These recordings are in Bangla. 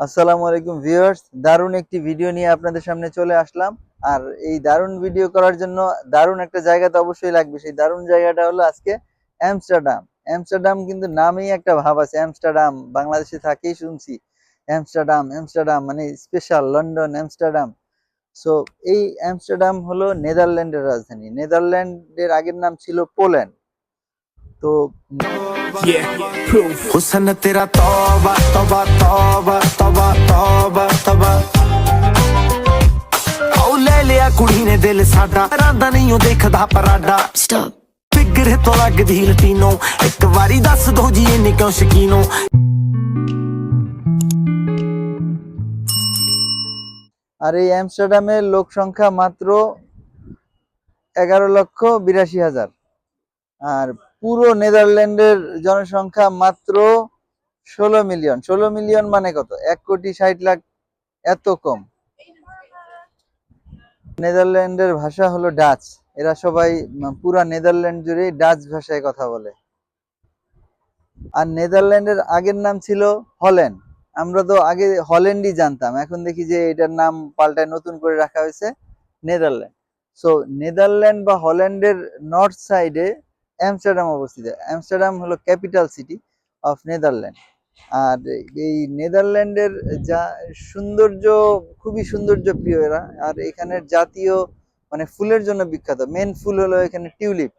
আসসালামু আলাইকুম ভিউয়ার্স। দারুণ একটি ভিডিও নিয়ে আপনাদের সামনে চলে আসলাম। আর এই দারুণ ভিডিও করার জন্য দারুণ একটা জায়গা তো অবশ্যই লাগবে। সেই দারুণ জায়গাটা হলো আজকে অ্যামস্টারডাম। অ্যামস্টারডাম কিন্তু নামেই একটা ভাব আছে। অ্যামস্টারডাম, বাংলাদেশে থাকেই শুনছি। অ্যামস্টারডাম অ্যামস্টারডাম মানে স্পেশাল লন্ডন, অ্যামস্টারডাম। সো এই অ্যামস্টারডাম হলো নেদারল্যান্ডের রাজধানী। নেদারল্যান্ডের আগের নাম ছিল পোল্যান্ড। তো yeah, proof. हुसन तेरा तौबा तौबा तौबा तौबा तौबा तौबा औ ले लिया कुड़ी ने दिल साडा আর এই অ্যামস্টারডামের লোক সংখ্যা মাত্র এগারো লক্ষ বিরাশি হাজার আর পুরো নেদারল্যান্ডের জনসংখ্যা মাত্র ষোলো মিলিয়ন। ষোলো মিলিয়ন মানে কত? এক কোটি ষাট লাখ এত কম। নেদারল্যান্ডের ভাষা হলো ডাচ। এরা সবাই পুরা নেদারল্যান্ড জুড়ে ডাচ ভাষায় কথা বলে। আর নেদারল্যান্ডের আগের নাম ছিল হল্যান্ড। আমরা তো আগে হল্যান্ডই জানতাম। এখন দেখি যে এটার নাম পাল্টায় নতুন করে রাখা হয়েছে নেদারল্যান্ড। সো নেদারল্যান্ড বা হল্যান্ডের নর্থ সাইডে অ্যামস্টারডাম অবস্থিত। অ্যামস্টারডাম হলো ক্যাপিটাল সিটি অফ নেদারল্যান্ড আর এই নেদারল্যান্ডের যা সৌন্দর্য, খুবই সৌন্দর্য প্রিয় এরা। আর এখানের জাতীয় মানে ফুলের জন্য বিখ্যাত। মেন ফুল হলো এখানে টিউলিপ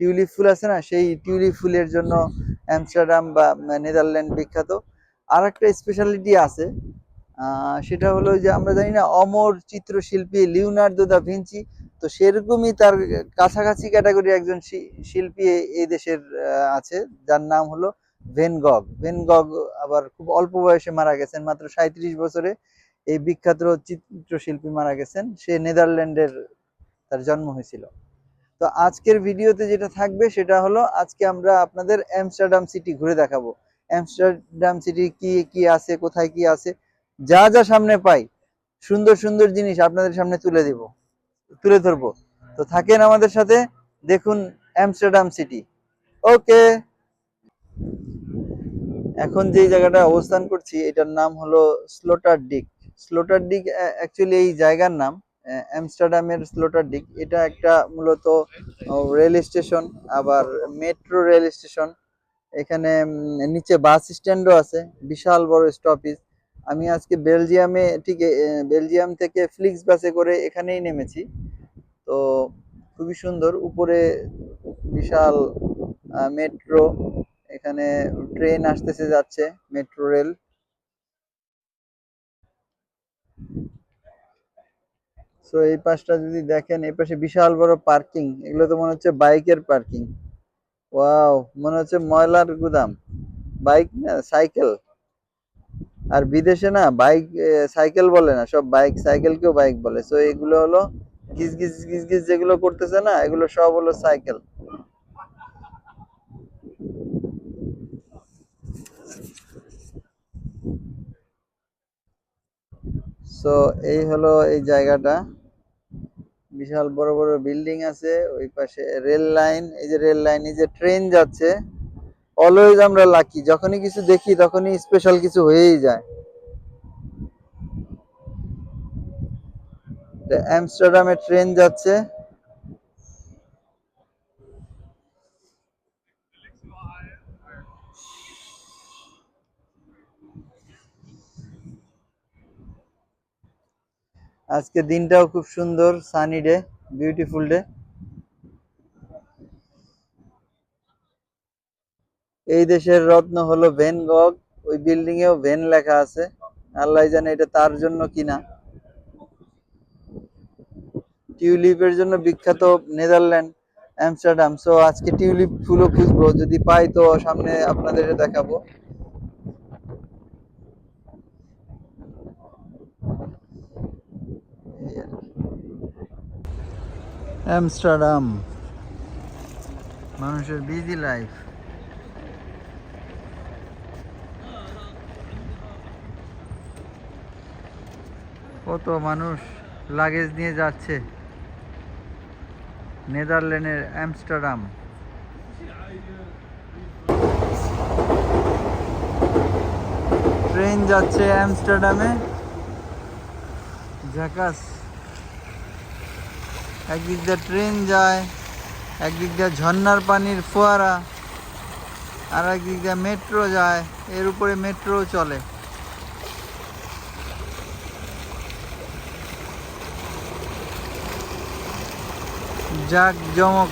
টিউলিপ ফুল আছে না? সেই টিউলিপ ফুলের জন্য অ্যামস্টারডাম বা নেদারল্যান্ড বিখ্যাত। আর একটা স্পেশালিটি আছে সেটা হলো যে আমরা জানি না, অমর চিত্রশিল্পী লিওনার্দো দা ভিঞ্চি তো সেরকমই তার কাছাকাছি ক্যাটাগরি একজন শিল্পী এই দেশের আছে, যার নাম হলো ভেনগগ ভেনগগ আবার খুব অল্প বয়সে মারা গেছেন, মাত্র সাঁত্রিশ বছরে এই বিখ্যাত চিত্রশিল্পী মারা গেছেন। সে নেদারল্যান্ডের তার জন্ম হয়েছিল। তো আজকের ভিডিওতে যেটা থাকবে সেটা হলো আজকে আমরা আপনাদের অ্যামস্টারডাম সিটি ঘুরে দেখাবো। অ্যামস্টারডাম সিটি কি কি আছে, কোথায় কি আছে, যা যা সামনে পাই, সুন্দর সুন্দর জিনিস আপনাদের সামনে তুলে দিব। তুলে ধরবো। তো থাকেন আমাদের সাথে, দেখুন অ্যামস্টারডাম সিটি। ওকে। এখন যে জায়গাটা অবস্থান করছি, এটার নাম হলো স্লোটার ডিক। স্লোটার ডিক অ্যাকচুয়ালি এই জায়গার নাম অ্যামস্টারডামের স্লোটার ডিক। এটা একটা মূলত রেল স্টেশন, আবার মেট্রো রেল স্টেশন। এখানে নিচে বাস স্ট্যান্ডও আছে, বিশাল বড় স্টপেজ। আমি আজকে বেলজিয়ামে, ঠিক বেলজিয়াম থেকে ফ্লিক্স বাসে করে এখানেই নেমেছি। তো খুবই সুন্দর। উপরে বিশাল মেট্রো এখানে ট্রেন আসতেছে, যাচ্ছে মেট্রো রেল সো এই পাশটা যদি দেখেন, এই পাশে বিশাল বড় পার্কিং এগুলো তো মনে হচ্ছে বাইকের পার্কিং ওয়াও মনে হচ্ছে ময়লার গুদাম। বাইক না, সাইকেল। আর বিদেশে না, বাইক সাইকেল বলে না, সব বাইক, সাইকেলকেও বাইক বলে। সো এগুলো হলো গিজ গিজ যেগুলো করতেছে না, এগুলো সব হলো সাইকেল। সো এই হলো এই জায়গাটা। বিশাল বড় বড় বিল্ডিং আছে, ওই পাশে রেল লাইন। এই যে রেল লাইন, এই যে ট্রেন যাচ্ছে, অলওয়েজ আমরা লাকি। যখনই কিছু দেখি, তখনই স্পেশাল কিছু হয়েই যায়। অ্যামস্টারডামে ট্রেন যাচ্ছে। আজকে দিনটাও খুব সুন্দর সানি ডে বিউটিফুল ডে এই দেশের রত্ন হলো ভেন গগ ওই বিল্ডিং এও ভেন লেখা আছে। আল্লাহ জানে এটা তার জন্য কিনা। টিউলিপের জন্য বিখ্যাত নেদারল্যান্ড, অ্যামস্টারডাম। সো আজকে টিউলিপ ফুলও খুঁজবো, যদি পাই তো সামনে আপনাদের দেখাবো। অ্যামস্টারডাম, মানুষের বিজি লাইফ কত মানুষ লাগেজ নিয়ে যাচ্ছে। নেদারল্যান্ডের অ্যামস্টারডাম। ট্রেন যাচ্ছে অ্যামস্টারডামে। ঝাকাস। একদিক দিয়ে ট্রেন যায়, একদিক দিয়ে ঝর্নার পানির ফোয়ারা, আর একদিক দিয়ে মেট্রো যায়, এর উপরে মেট্রো চলে। জাক জমক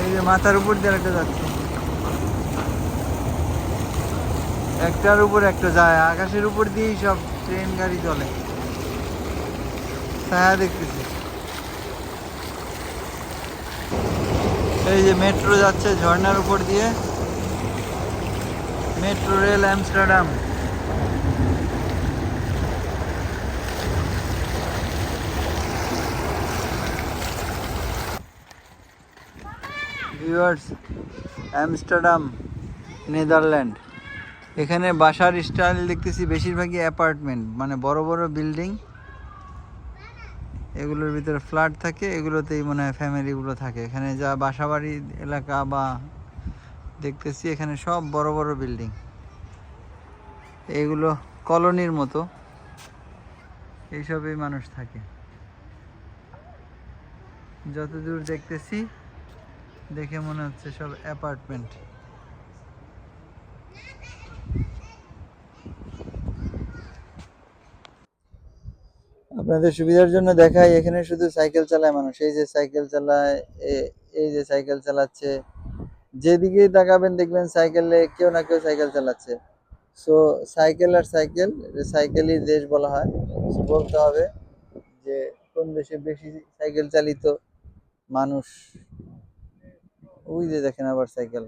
এই যে মাথার উপর দিয়ে একটা যাচ্ছে। একটার উপর একটা যায়, আকাশের উপর দিয়েই সব ট্রেন, গাড়ি চলে। ছায়া দেখতেছি। এই যে মেট্রো যাচ্ছে ঝর্ণার উপর দিয়ে। Metro, rail, Amsterdam. Viewers, Amsterdam, Netherlands. এখানে বাসার স্টাইল দেখতেছি বেশিরভাগই অ্যাপার্টমেন্ট মানে বড় বড় বিল্ডিং। এগুলোর ভিতরে ফ্ল্যাট থাকে, এগুলোতেই মনে হয় ফ্যামিলিগুলো থাকে। এখানে যা বাসাবাড়ি এলাকা বা দেখতেছি, এখানে সব বড় বড় বিল্ডিং। এগুলো কলোনির মতো। এইসবেই মানুষ থাকে। যতদূর দেখতেছি দেখে মনে হচ্ছে সব অ্যাপার্টমেন্ট। আপনাদের সুবিধার জন্য দেখাই, এখানে শুধু সাইকেল চালায় মানুষ। এই যে সাইকেল চালায় এই যে সাইকেল চালাচ্ছে। যেদিকেই তাকাবেন দেখবেন সাইকেলে কেউ না কেউ সাইকেল চালাচ্ছে। সো সাইকেল আর সাইকেল, সাইকেলই দেশ বলা হয়। বলতে হবে যে, কোন দেশে বেশি সাইকেল চালিত মানুষ? ওই যে দেখেন আবার সাইকেল।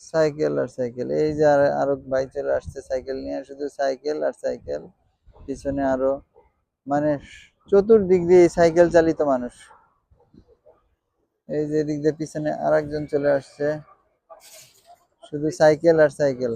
সাইকেল আর সাইকেল। এই যে আর আরও ভাই চলে আসছে সাইকেল নিয়ে, শুধু সাইকেল আর সাইকেল। পিছনে আরও মানে চতুর্দিক দিয়ে সাইকেল চালিত মানুষ। এই যে দিক দিয়ে পিছনে আরেকজন চলে আসছে। শুধু সাইকেল আর সাইকেল।